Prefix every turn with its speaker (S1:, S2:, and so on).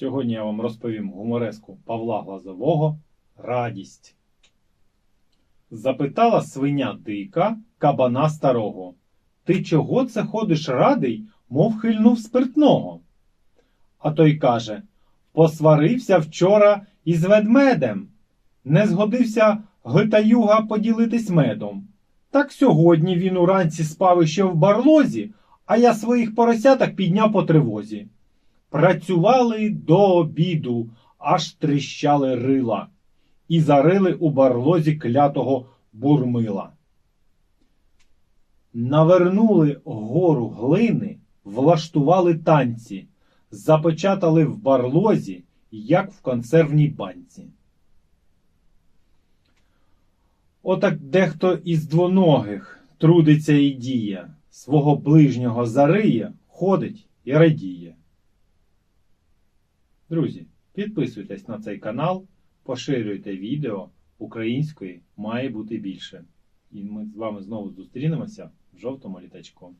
S1: Сьогодні я вам розповім гумореску Павла Глазового Радість. Запитала свиня дика кабана старого. Ти чого це ходиш радий, мов хильнув спиртного? А той каже Посварився вчора із ведмедем. Не згодився гитаюга поділитись медом. Так сьогодні він уранці спав іще в барлозі, а я своїх поросяток підняв по тривозі. Працювали до обіду, аж тріщали рила, і зарили у барлозі клятого бурмила. Навернули гору глини, влаштували танці, запечатали в барлозі, як в консервній банці. Отак дехто із двоногих трудиться і діє, свого ближнього зариє, ходить і радіє. Друзі, підписуйтесь на цей канал, поширюйте відео. Української має бути більше. І ми з вами знову зустрінемося в жовтому літачку.